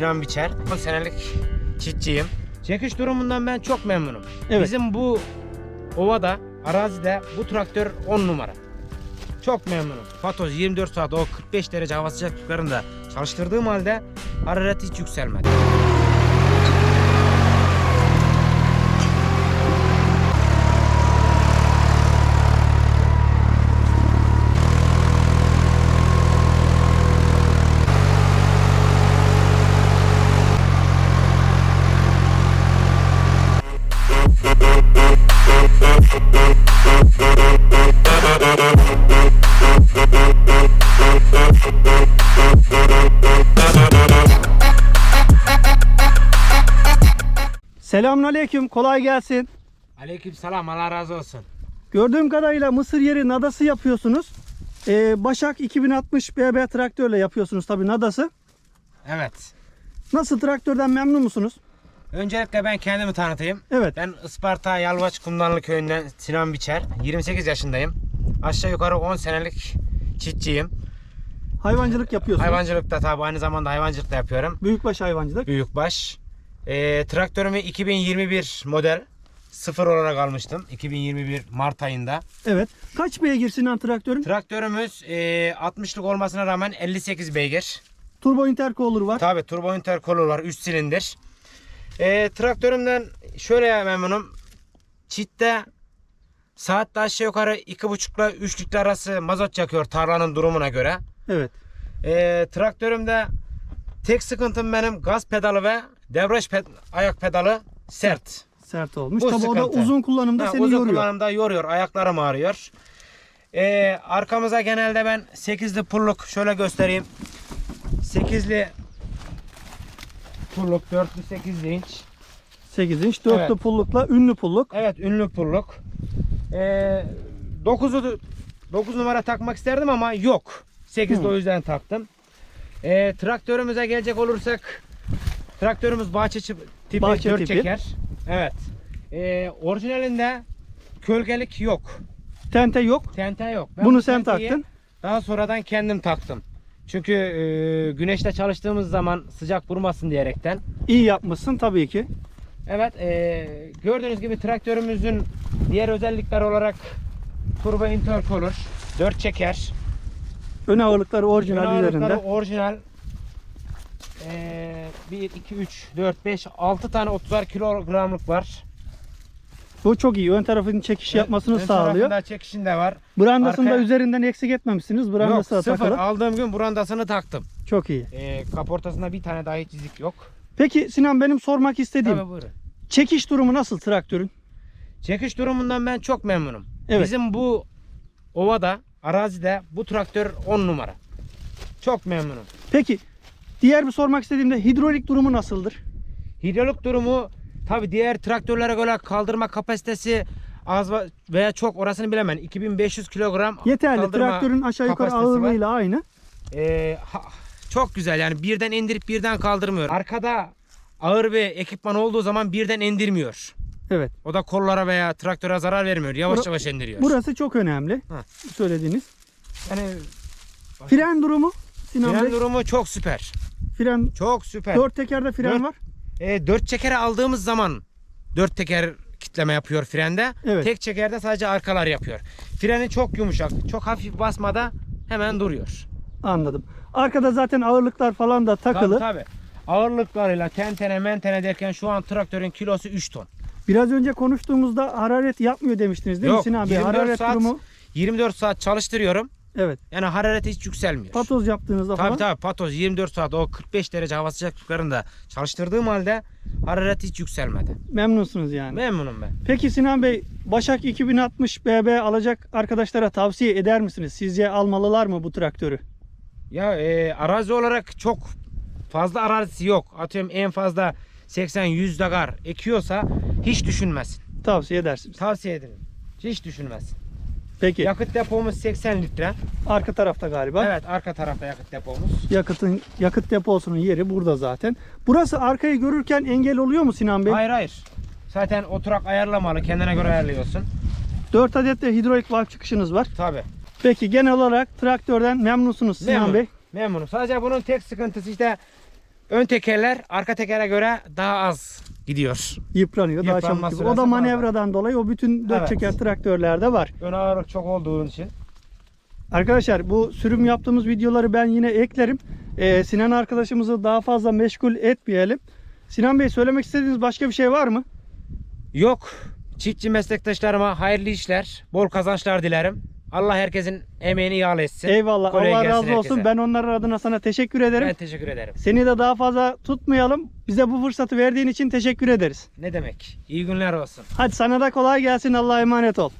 Sinan Biçer. 10 senelik çiftçiyim. Çekiş durumundan ben çok memnunum. Evet. Bizim bu ovada, arazide bu traktör 10 numara. Çok memnunum. Fatoz 24 saat o 45 derece hava sıcaklıklarında çalıştırdığım halde hararet hiç yükselmedi. Selamünaleyküm. Kolay gelsin. Aleyküm selam Allah razı olsun. Gördüğüm kadarıyla mısır yeri nadası yapıyorsunuz. Ee, Başak 2060 BB traktörle yapıyorsunuz tabii nadası. Evet. Nasıl traktörden memnun musunuz? Öncelikle ben kendimi tanıtayım. Evet. Ben Isparta Yalvaç Kumdanlı köyünden Sinan Biçer. 28 yaşındayım. Aşağı yukarı 10 senelik çiftçiyim. Hayvancılık yapıyorsunuz. Hayvancılıkta tabi aynı zamanda hayvancılık da yapıyorum. Büyükbaş hayvancılık. Büyükbaş. Ee, traktörümü 2021 model sıfır olarak almıştım. 2021 Mart ayında. Evet. Kaç beygir Sinan traktörün? Traktörümüz e, 60'lık olmasına rağmen 58 beygir. Turbo intercooler var. Tabi turbo intercooler var 3 silindir. Ee, traktörümden şöyle memnunum. Çitte saatte aşağı yukarı 2,5 ile 3 litre arası mazot yakıyor tarlanın durumuna göre. Evet. Ee, traktörümde tek sıkıntım benim gaz pedalı ve debriyaj ped- ayak pedalı sert. Sert olmuş. Bu tabii o da sıkıntı. uzun kullanımda Ha, seni uzun yoruyor. kullanımda yoruyor. Ayaklarım ağrıyor. Ee, arkamıza genelde ben 8'li pulluk şöyle göstereyim. 8'li pulluk 4'lü 8'li inç. 8 inç. 4'lü Evet. pullukla ünlü pulluk. Evet ünlü pulluk. Ee, 9'u 9 numara takmak isterdim ama yok. 8'de Hı. o yüzden taktım. Ee, traktörümüze gelecek olursak traktörümüz bahçe tipi Bahçe 4 tipi. çeker. Evet. Ee, orijinalinde kölgelik yok. Tente yok. Tente yok. Ben Bunu bu sen tenteyi taktın. Daha sonradan kendim taktım. Çünkü e, güneşte çalıştığımız zaman sıcak vurmasın diyerekten. İyi yapmışsın tabii ki. Evet, e, gördüğünüz gibi traktörümüzün diğer özellikler olarak turbo intercooler, 4 çeker, Ön ağırlıkları orijinal ön ağırlıkları üzerinde. orijinal. E, 1, 2, 3, 4, 5, 6 tane 30'ar kilogramlık var. Bu çok iyi. Ön tarafın çekiş yapmasını Ön sağlıyor. tarafında çekişinde var. Brandasını da Arka- üzerinden eksik etmemişsiniz. Yok Brandası da sıfır. takılı. Aldığım gün brandasını taktım. Çok iyi. E, kaportasında bir tane dahi çizik yok. Peki Sinan benim sormak istediğim Tabii buyurun. çekiş durumu nasıl traktörün? Çekiş durumundan ben çok memnunum. Evet. Bizim bu ovada, arazide bu traktör 10 numara. Çok memnunum. Peki diğer bir sormak istediğimde hidrolik durumu nasıldır? Hidrolik durumu tabi diğer traktörlere göre kaldırma kapasitesi az veya çok orasını bilemem. 2500 kilogram Yeterli. Traktörün aşağı yukarı kapasitesi var. ağırlığıyla aynı. Ee, ha- çok güzel yani birden indirip birden kaldırmıyor. Arkada ağır bir ekipman olduğu zaman birden indirmiyor. Evet. O da kollara veya traktöre zarar vermiyor. Yavaş Bura- yavaş indiriyor. Burası çok önemli. Ha. Söylediğiniz. yani Fren durumu Sinan fren Bey. durumu çok süper. Fren Çok süper. dört tekerde fren Dört- var. E, dört çekere aldığımız zaman dört teker kitleme yapıyor frende. Evet. Tek çekerde sadece arkalar yapıyor. Freni çok yumuşak. Çok hafif basmada hemen duruyor. Anladım. Arkada zaten ağırlıklar falan da takılı. Tabii tabii. Ağırlıklarıyla tentene mentene derken şu an traktörün kilosu 3 ton. Biraz önce konuştuğumuzda hararet yapmıyor demiştiniz değil mi Yok, Sinan Bey? 24 Hararet saat durumu 24 saat çalıştırıyorum. evet. Yani harareti hiç yükselmiyor. Patoz yaptığınızda Tabii falan tabii patoz 24 saat o 45 derece hava sıcaklıklarında çalıştırdığım halde hararet hiç yükselmedi. memnunsunuz yani. Memnunum ben. Peki Sinan Bey Başak 2060 BB alacak arkadaşlara tavsiye eder misiniz? Sizce almalılar mı bu traktörü? Ya e, arazi olarak çok fazla arazisi yok. Atıyorum en fazla 80-100 dagar ekiyorsa hiç düşünmesin. Tavsiye edersiniz. Tavsiye ederim. Hiç düşünmesin. Peki Yakıt depomuz 80 litre. arka tarafta galiba. Evet arka tarafta yakıt depomuz. Yakıtın yakıt deposunun yeri burada zaten. Burası arkayı görürken engel oluyor mu Sinan Bey? Hayır hayır. Zaten oturak ayarlamalı. Kendine göre ayarlıyorsun. 4 adet de hidrolik valve çıkışınız var. Tabi. Peki genel olarak traktörden memnunsunuz Sinan Memnun. Bey. Memnunum. Sadece bunun tek sıkıntısı işte ön tekerler arka tekere göre daha az gidiyor. Yıpranıyor daha Yıpranma çabuk. süresi O da fazla. manevradan dolayı o bütün dört Evet. çeker traktörlerde var. Ön ağırlık çok olduğu için. Arkadaşlar bu sürüm yaptığımız videoları ben yine eklerim. Ee, Sinan arkadaşımızı daha fazla meşgul etmeyelim. Sinan Bey söylemek istediğiniz başka bir şey var mı? Yok. Çiftçi meslektaşlarıma hayırlı işler, bol kazançlar dilerim. Allah herkesin emeğini etsin. Eyvallah. Kolay Allah razı olsun. herkese. Ben onların adına sana teşekkür ederim. Ben teşekkür ederim. Seni de daha fazla tutmayalım. Bize bu fırsatı verdiğin için teşekkür ederiz. Ne demek? İyi günler olsun. Hadi sana da kolay gelsin. Allah'a emanet ol.